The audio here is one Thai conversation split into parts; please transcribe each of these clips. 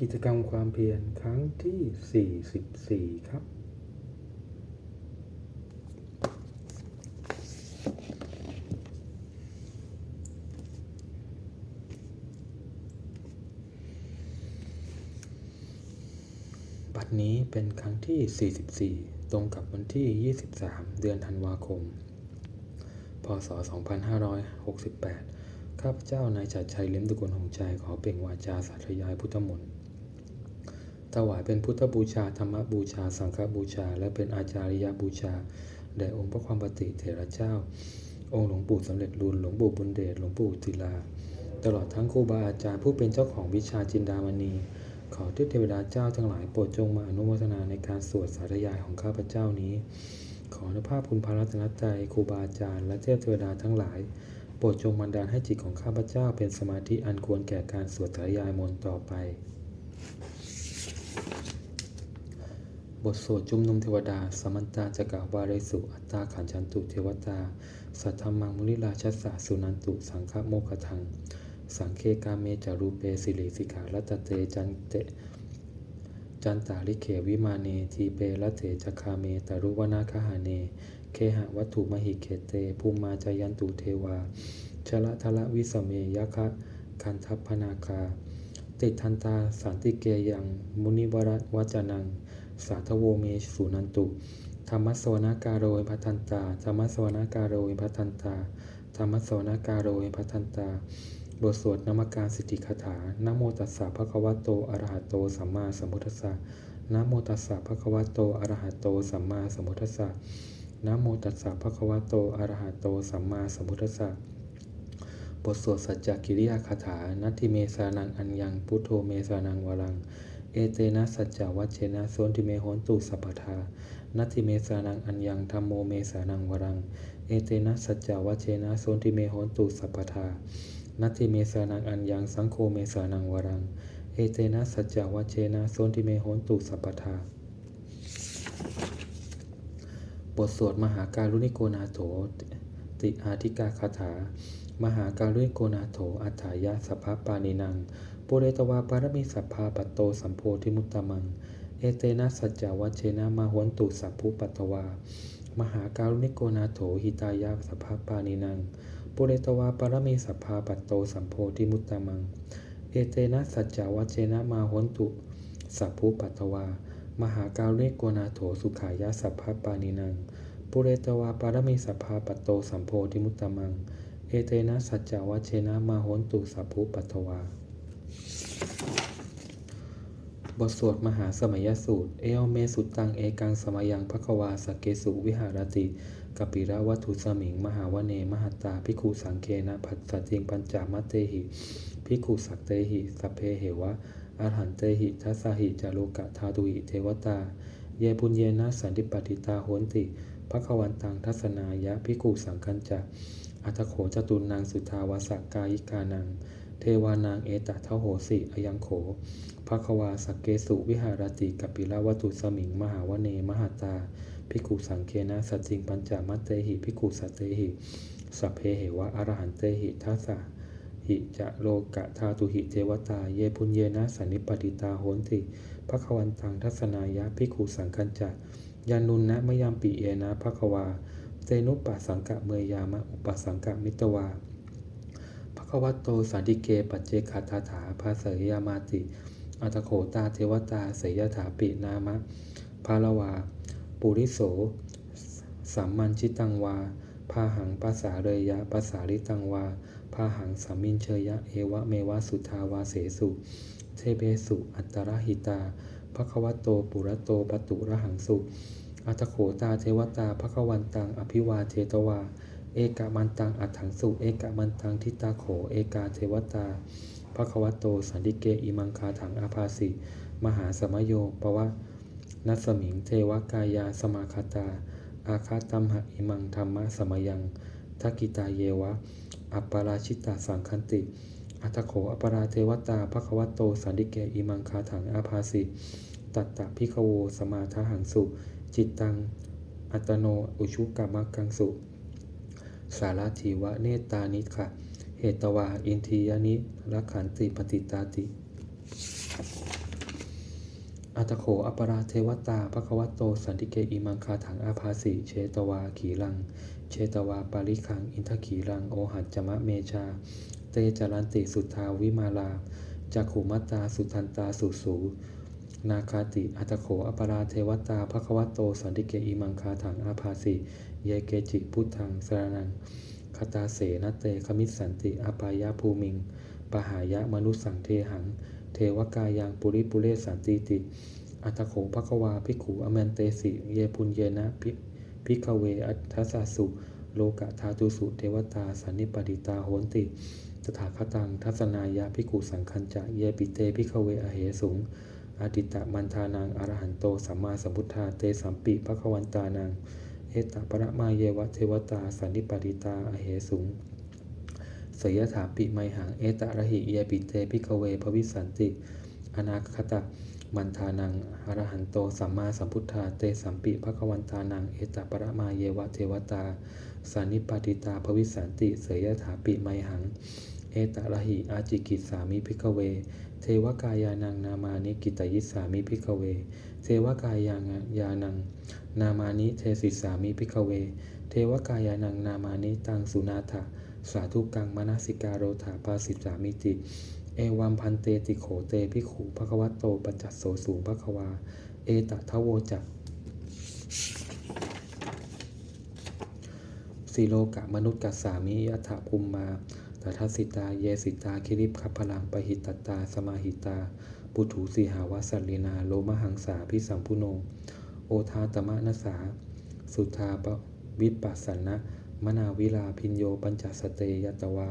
กิจกรรมความเพียรครั้งที่ 44 ครับ บัดนี้เป็นครั้งที่ 44 ตรงกับวันที่ 23 เดือนธันวาคม พศ 2568 ข้าพเจ้านายจัดชัยเลี้ยมตะกุลหงใจขอเปล่งวาจาสาธยายพุทธมนต์ ถวายเป็นพุทธบูชาธรรมบูชา สังฆบูชา และเป็นอาจาริยบูชาแด่องค์พระความปฏิเถระเจ้า องค์หลวงปู่สำเร็จรุนหลวงปู่บุญเดชหลวงปู่ศิลา ตลอดทั้งครูบาอาจารย์ผู้เป็นเจ้าของวิชาจินดามณี ขอที่เทวดาเจ้าทั้งหลายโปรดจงมาอนุโมทนาในการสวดสาธยายของข้าพเจ้านี้ ขออนุภาพคุณพระรัตนตรัยครูบาอาจารย์และเทพเทวดาทั้งหลายโปรดจงบันดาลให้จิตของข้าพเจ้าเป็นสมาธิอันควรแก่การสวดสาธยายมนต์ต่อไป บทสวดจุมนุมเทวดา สมันตาจักรวาเรสุ อัตตาขันจันตุเทวตา สัทธมังมุนิราชสสะสุนันตุ สังฆโมกขทัง สังเคกาเมจารูเปสิริสิขารัตเตจันเตจันตาลิเขวิมาเนทีเปละเถจคาเมตารุวนาคหาเน เคหะวัตถุมหิเขเตภูมิมาจายันตุเทวา ชละทละวิสเมยคะคันทัพพนาคา ติทันตาสันติเกยัง มุนิวรวัจนัง สาธโวเมสุนันตุ ธรรมสวนาการโรยพัทันตา ธรรมสวนาการโรยพัทันตา ธรรมสวนาการโรยพัทันตา บทสวดนามการสิทธิคาถานโมตัสสะภะคะวะโต อะระหะโต สัมมาสัมพุทธัสสะนโมตัสสะภะคะวะโต อะระหะโต สัมมาสัมพุทธัสสะนโมตัสสะภะคะวะโต อะระหะโต สัมมาสัมพุทธัสสะบทสวดสัจจกิริยาคาถา นัตถิเมสานังอัญญัง พุทโธเมสานังวรัง เอเตนะสัจจวัชเชนะโสนติเมโหนตุสัพพทานัตถิเมสานังอัญญังธรรมโมเมสานังวรัง เอเตนะสัจจวัชเชนะโสนติเมโหนตุสัพพทานัตถิเมสานังอัญญังสังโฆเมสานังวรัง เอเตนะสัจจวัชเชนะโสนติเมโหนตุสัพพทาบทสวดมหาการุณิโกนาโถติอาธิกาคาถา มหาการุณิโกนาโถอัฏฐายะสัพพปานินัง ปุเรตวาปารมิสัพพาปัตโตสัมโพธิมุตตมัง เอเตนะสัจจวัชเชนะมาหวนตุสัพพุปัตวา มหาการุณิโกนาโถหิตายะสัพพปานินัง ปุเรตวาปารมิสัพพาปัตโตสัมโพธิมุตตมัง เอเตนะสัจจวัชเชนะมาหวนตุสัพพุปัตวา มหาการุณิโกนาโถสุขายะสัพพปานินัง ปุเรตวาปารมิสัพพาปัตโตสัมโพธิมุตตมัง เอเตนะสัจจวัชเชนะมาโหนตุสัพพุปัตวา บทสวดมหาสมัยสูตร เอวเมสุตังเอกังสมยังพภควาสเกสุวิหารติกปิระวัตถุสมิง มหาวเน มหัตตาภิกขุสังเคนะพัสสติงปัญจามัตเตหิภิกขุสักเตหิสัพเพเหวะอรหันเตหิทัสสหิจาโลกะธาตุหิเทวตา เยบุญเยนะสันติปฏิตาโหนติภควันตังทัศนายะภิกขุสังคัญจะอัตโขจตุนางสุทาวาสกายิกานัง เทวานางเอตะเทโหสิอยังโขภควาสักเกสุวิหารติกัปปิละวัตุสมิง มหาวเน มหาตาภิกุสังเคนะสัจจิงปัญจมัตเตหิภิกุสัตเตหิ สัพเพเหวะอรหันเตหิทัสสะหิจะโลกะธาตุหิเทวตา เยพุญเยนะสันนิปติตาโหนติภควันตังทัศนายะภิกุสังคัญจะยานุนนะมยามปิเอนะภควาเตนุปปัสสังกะเมยามะอุปสังกะมิตวา ภควโตสันติเกปัจเจคาถาถาภาเสยยามาติอัตโขตาเทวตาเสยยถาปินามะภาลวา ปุริโสสัมมันชิตังวาพาหังภาษาเรยะภาษาลิตังวาพาหังสัมมินเชยะเอวะเมวะสุทาวาเสสุ เทเบสุ อัตตรหิตาภควโตปุระโตปตุระหังสุ อัตโขตาเทวตาภควันตังอภิวาเทตวา เอกะมันตังอัฏฐังสุ เอกะมันตังทิตาโข เอกาเทวตาภควโต สันติเกอิมังคาถังอาภาสิมหาสมโยปวะนัสมิงเทวกายาสมาคาตา อาคาตัมหะอิมังธรรมะสมยังทักกิตาเยวะ อัปปราชิตาสังคันติ อัตโขอัปราเทวตาภควโต สันติเกอิมังคาถังอาภาสิตัตตะพิขโวสมาทหังสุ จิตตัง อัตโน อุชุกามักกังสุ สาราทีวะเนตานิคะเหตวาอินทียนิรักขันติปฏิตาติ อัตโขอปราเทวตาภควตโต สันติเกอิมังคาถังอาภาสิเชตวาขีลัง เชตวาปาริคัง อินทขีรัง โอหัจจมะเมชา เตจารันติสุทธาวิมาลาจักขุมัตตาสุทันตาสุสูนาคาติ อัตโขอปราเทวตาภควตโต สันติเกอิมังคาถังอาภาสิ ยเกจิพุทธังสรนังคตาเสนเตคมิสสันติอปายาภูมิง ปหายะมนุสังเทหัง เทวกายังปุริปุเรสันติติ อัตโขภควาภิกขุอแมนเตสิเยปุญเยนะพิพิกเวอัทัสสสุ โลกะธาตุสุเทวตาสันนิปติตาโหนติตถาคตังทัศนายะภิกขุสังคัญจะเยปิเตภิกเวอเหสุงอาติตะมันทานังอรหันโตสัมมาสัมพุทธาเตสัมปิภควันตานัง เอตปรมาเยวะเทวตาสันนิปติตาอเหสุงสยถาปิไมหังเอตระหิเยปิเตพิกเวภวิสันติ อนาคตะมันทานังอรหันโตสัมมาสัมพุทธาเตสัมปิภควันตานังเอตปรมาเยวะเทวตาสันนิปติตาภวิสันติ เสยถาปิไมหัง เอตระหิอาจิกิสามิพิกเว เทวกายานังนามานิกิตยิสามิพิกเว เทวกายายานัง นามานิเทศิสามิพิกเว เทวกายานังนามานิตังสุนาถะสาธุกังมนสิกาโรถาปาสิสามิติ เอวัมพันเตติโขเตพิขุภควัตโตปัจจโสสูภควา เอตทะโวจักสีโลกะมนุษย์กัสสามิยถาภูมมา ตทัสิตา เยสิตา คิริปขัพพลังปหิตตา สมาหิตา ปุถุสีหาวสัลลีนา โลมหังสาพิสัมพุโน โอทาตมะนสา สุทาปวิปปัสสนะ มนาวิลาพินโย ปัญจสเตยตวา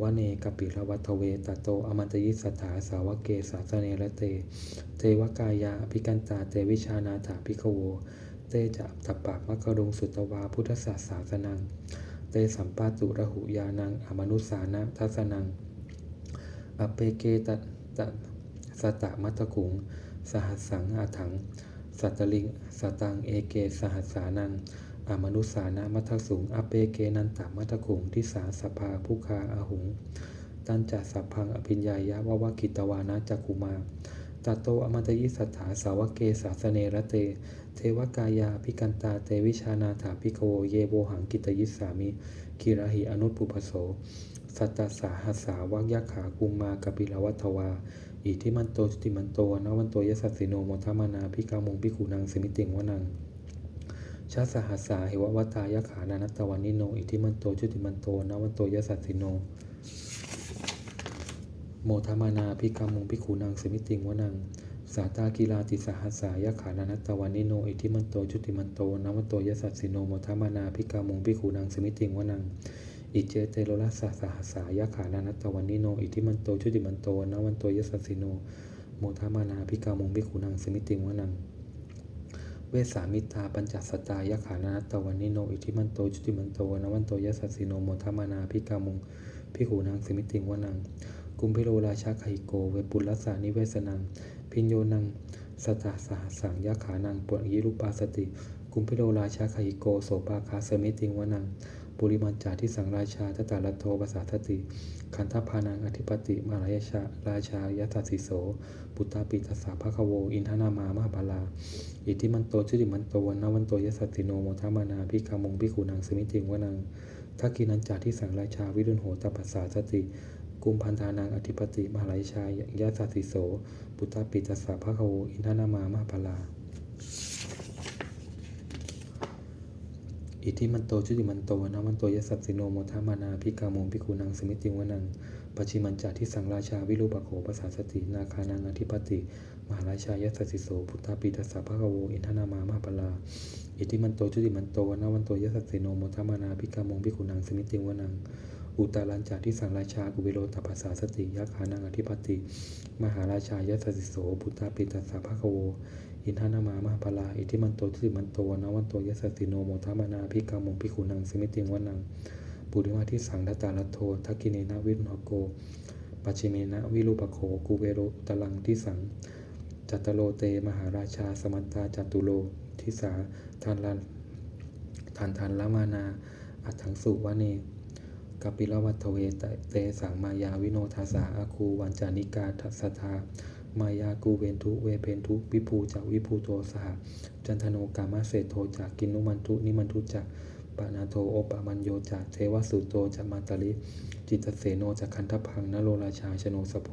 วเนกปิรวัตเวตโตอมันตยิสถาสาวเกสาสเนระเต เทวกายาภิกันตาเตวิชานาถาภิกโว เตจะตัปปะมะกรุงสุตวาพุทธศาสาสนัง เตสัมปาตุระหุยานัง อมนุสานะทัสนัง อเปเกตตะสตะมัตตคุง สหัสสังอาถัง สัตตลิง สตังเอเกสหัสสานัง อมนุสานะมัทสุงอเปเกนันตามัทคุง ทิสาสภาผู้คาอาหุง ตันจัสัพพังอภิญญายะวะวกิตวานะจักขุมา ตโตอมันตยิสัทธาสาวกเกสาสเนระเต เทวกายาพิกันตาเตวิชานาถาพิโกเยโวหังกิตยิสามิคิราหิอนุปุปโส สัตตสาหัสสาวักยะขากุมมากปิลวัตวา อิทิมันโตจุติมันโตนวันโตยสัสสิโนโมทมานาพิกามงพิขุนังสมิติงวนังชาสหัสสาเหววัตายะขานานัตตวันนิโน อิทิมันโตจุติมันโตนวันโตยสัสสิโน โมทมานาพิกามุงพิขูนางสมิติงวนัง สาตากีฬาติสหัสสายะขานานัตตวันนิโน อิทิมันโตจุติมันโตนวันโตยสัสสิโนโมทมานาพิกามุงพิขูนางสมิติงวนังอิเจเตโลลัสสะสหัสสายะขานานัตตวันนิโนอิทิมันโตชุติมันโตนวันโตยสัสสิโนโมทมานาพิกามงพิขุนังสมิติงวนังเวสามิตาปัญจสตายะขานานตวันนิโนอิทิมันโตชุติมันโตนวันโตยสัสสิโนโมทมานาพิกามงพิขุนังสมิติงวนัง กุมพิโลราชาไคโก เวปุลลสานิเวสนัง พิญโยนังสตาสหสังยะขานังปุริรุปาสติ กุมพิโลราชาไคโกโสปาคาสมิติงวนังปุริมันจาที่สังราชาทตาลโทภาษาทติ ขันธพานังอธิปติมาลายชาราชายตัสสิโสปุตตาปิตัสสะภะคะโว อินทนามามาบาลา อิทิมันโตชุติมันโตวันนวันโตยสัสสิโนโมทามานาพิกามงพิขุนังสมิติงวนังทักกินันจาที่สังราชาวิรุณโหตปัสสาสติ กุมพันธานังอธิปติมหาลายชายตัสสิโสปุตตาปิตัสสะภะคะโวอินทนามามหาบาลา อิทิมันโตชุติมันโตนะมันโตยสัสสิโนโมทามานาพิกามงพิคุนังสมิติงวนังปัจฉิมันจาที่สังราชาวิรูปโขภาษาสตินาคานังอธิปติ มหาราชายสัสสิโสพุทธาปิตัสสะภะคะโวอินทนามามหาปลาอิทิมันโตชุติมันโตนะวันโตยสัสสิโนโมทามานาพิกามงพิคุนังสมิติงวนัง อุตารัญจาที่สังราชากุวิโรตปัสสาสติยะขานังอธิปติ มหาราชายัสสิโสพุทธาปิตัสสะภะคโว อินทนามามหาปลาอิทิมันโตชุติมันโตนวันโตยัสสิโนโมทามานาพิกามงพิคุนังสมิติงวนังปุริมาที่สังดตาลโททักกิเนนะวิรุณโกปัจฉิเมนะวิรูปโขกูเวโรตลังที่สังจัตตโลเต มหาราชา สมันตาจัตุโลทิสาทานลันทานทานละมานาอัถังสุวะเน กัปปิลวัตเวตเตสังมายาวิโนทัสาอาคูวันจานิกาทัสธามายากูเวนทุเวเพนทุวิภูจะวิภูโทสหจันทโนกามาเศธโทจากกินุมันทุนิมันทุจากปานาโทโอปะมัญโยจากเทวสุโตจากมาตาลิจิตเสโนจากคันทพังนโรราชาชโนสโพ